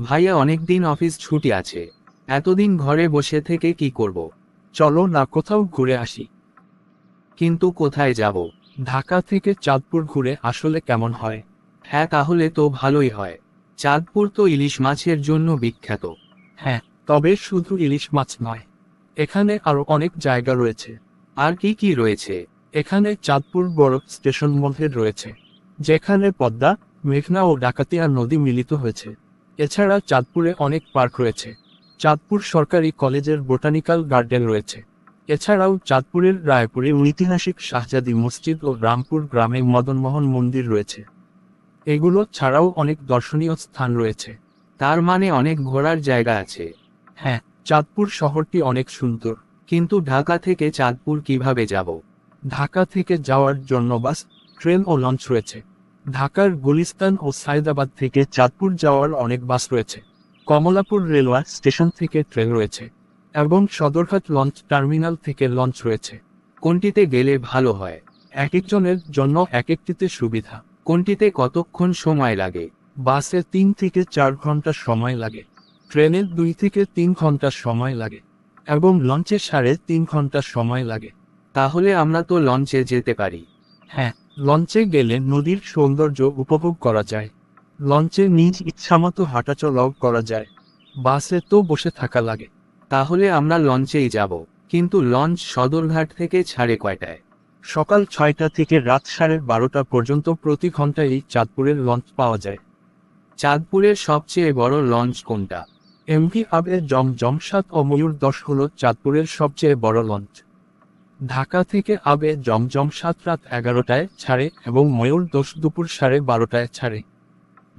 ভাইয়া অনেকদিন অফিস ছুটি আছে। এতদিন ঘরে বসে থেকে কি করব? চলো না কোথাও ঘুরে আসি। কিন্তু কোথায় যাব? ঢাকা থেকে চাঁদপুর ঘুরে আসলে কেমন হয়? হ্যাঁ তাহলে তো ভালোই হয়। চাঁদপুর তো ইলিশ মাছের জন্য বিখ্যাত। হ্যাঁ তবে শুধু ইলিশ মাছ নয়, এখানে আরও অনেক জায়গা রয়েছে। আর কি কি রয়েছে? এখানে চাঁদপুর বড় স্টেশন মধ্যে রয়েছে, যেখানে পদ্মা, মেঘনা ও ডাকাতিয়া নদী মিলিত হয়েছে। এছাড়া চাঁদপুরে অনেক পার্ক রয়েছে। চাঁদপুর সরকারি কলেজের বোটানিক্যাল গার্ডেন রয়েছে। এছাড়াও চাঁদপুরের রায়পুরে ঐতিহাসিক শাহজাদি মসজিদ ও রামপুর গ্রামে মদনমোহন মন্দির রয়েছে। এগুলো ছাড়াও অনেক দর্শনীয় স্থান রয়েছে। তার মানে অনেক ঘোরার জায়গা আছে। হ্যাঁ চাঁদপুর শহরটি অনেক সুন্দর। কিন্তু ঢাকা থেকে চাঁদপুর কীভাবে যাব? ঢাকা থেকে যাওয়ার জন্য বাস ট্রেন ও লঞ্চ রয়েছে। ঢাকার গুলিস্তান ও সাইদাবাদ থেকে চাঁদপুর যাওয়ার অনেক বাস রয়েছে। কমলাপুর রেলওয়ে স্টেশন থেকে ট্রেন রয়েছে এবং সদরঘাট লঞ্চ টার্মিনাল থেকে লঞ্চ রয়েছে। কোনটিতে গেলে ভালো হয়? এক একজনের জন্য এক একটিতে সুবিধা। কোনটিতে কতক্ষণ সময় লাগে? বাসে তিন থেকে চার ঘণ্টা সময় লাগে। ট্রেনে দুই থেকে তিন ঘণ্টা সময় লাগে এবং লঞ্চে সাড়ে তিন ঘণ্টা সময় লাগে। তাহলে আমরা তো লঞ্চে যেতে পারি। হ্যাঁ লঞ্চে গেলে নদীর সৌন্দর্য উপভোগ করা যায়। লঞ্চে নিজ ইচ্ছামতো হাঁটাচলাও করা যায়। বাসে তো বসে থাকা লাগে। তাহলে আমরা লঞ্চেই যাব। কিন্তু লঞ্চ সদরঘাট থেকে ছাড়ে কয়টায়? সকাল ছয়টা থেকে রাত সাড়ে বারোটা পর্যন্ত প্রতি ঘন্টায় চাঁদপুরের লঞ্চ পাওয়া যায়। চাঁদপুরের সবচেয়ে বড় লঞ্চ কোনটা? এমভি আবের জম জমসাদ ও ময়ূর দশ হল চাঁদপুরের সবচেয়ে বড় লঞ্চ। ঢাকা থেকে আবে জমজম সাত রাত এগারোটায় ছাড়ে এবং ময়ূর দোষ দুপুর সাড়ে বারোটায় ছাড়ে।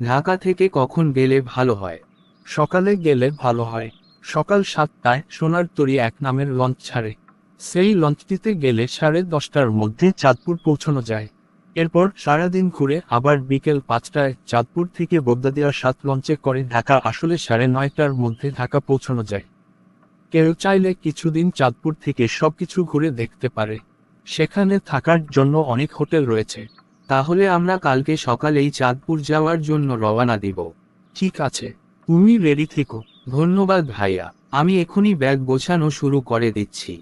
ঢাকা থেকে কখন গেলে ভালো হয়? সকালে গেলে ভালো হয়। সকাল সাতটায় সোনার তরী এক নামের লঞ্চ ছাড়ে। সেই লঞ্চটিতে গেলে সাড়ে দশটার মধ্যে চাঁদপুর পৌঁছানো যায়। এরপর সারাদিন ঘুরে আবার বিকেল পাঁচটায় চাঁদপুর থেকে বোগদাদিয়া সাত লঞ্চে করে ঢাকা আসলে সাড়ে নয়টার মধ্যে ঢাকা পৌঁছানো যায়। কেউ চাইলে কিছুদিন চাঁদপুর থেকে সবকিছু ঘুরে দেখতে পারে। সেখানে থাকার জন্য অনেক হোটেল রয়েছে। তাহলে আমরা কালকে সকালেই চাঁদপুর যাওয়ার জন্য রওনা দিব। ঠিক আছে। তুমি রেডি থেকো। ধন্যবাদ ভাইয়া। আমি এখনই ব্যাগ গোছানো শুরু করে দিচ্ছি।